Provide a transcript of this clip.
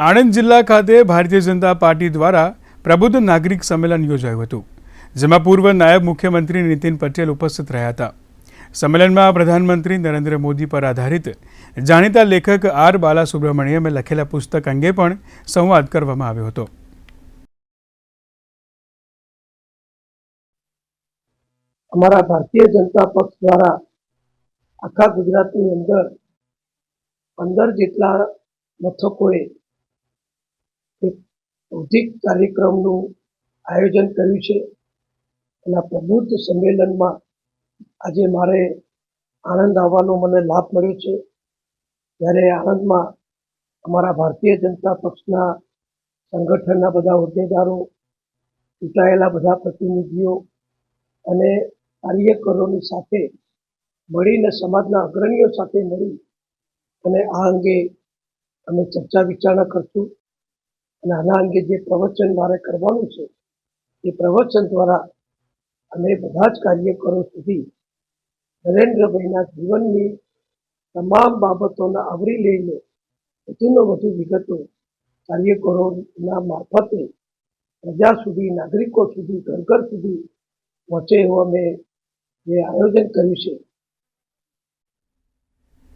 આણંદ જિલ્લા ખાતે ભારતીય જનતા પાર્ટી દ્વારા પ્રબુદ્ધ નાગરિક સંમેલન યોજાયું હતું, જેમાં પૂર્વ નાયબ મુખ્યમંત્રી નીતિન પટેલ ઉપસ્થિત રહ્યા હતા. સંમેલનમાં પ્રધાનમંત્રી નરેન્દ્ર મોદી પર આધારિત જાણીતા લેખક આર બાલાસુબ્રમણ્યમે લખેલા પુસ્તક અંગે પણ સંવાદ કરવામાં આવ્યો હતો. અમારા ભારતીય જનતા પક્ષ દ્વારા આખા ગુજરાતની અંદર પંદર જેટલા મથકોએ બૌદ્ધિક કાર્યક્રમનું આયોજન કર્યું છે. આ પ્રબુદ્ધ સંમેલનમાં આજે મારે આણંદ આવવાનો મને લાભ મળ્યો છે. ત્યારે આણંદમાં અમારા ભારતીય જનતા પક્ષના સંગઠનના બધા હોદ્દેદારો, ચૂંટાયેલા બધા પ્રતિનિધિઓ અને કાર્યકરોની સાથે મળીને સમાજના અગ્રણીઓ સાથે મળી અને આ અંગે અમે ચર્ચા વિચારણા કરશું. અને આના અંગે જે પ્રવચન મારે કરવાનું છે, એ પ્રવચન દ્વારા અમે બધા જ કાર્યકરો સુધી નરેન્દ્રભાઈના જીવનની તમામ બાબતોને આવરી લઈને વધુને વધુ વિગતો કાર્યકરોના મારફતે પ્રજા સુધી, નાગરિકો સુધી, ઘર ઘર સુધી પહોંચે એવું અમે જે આયોજન કર્યું છે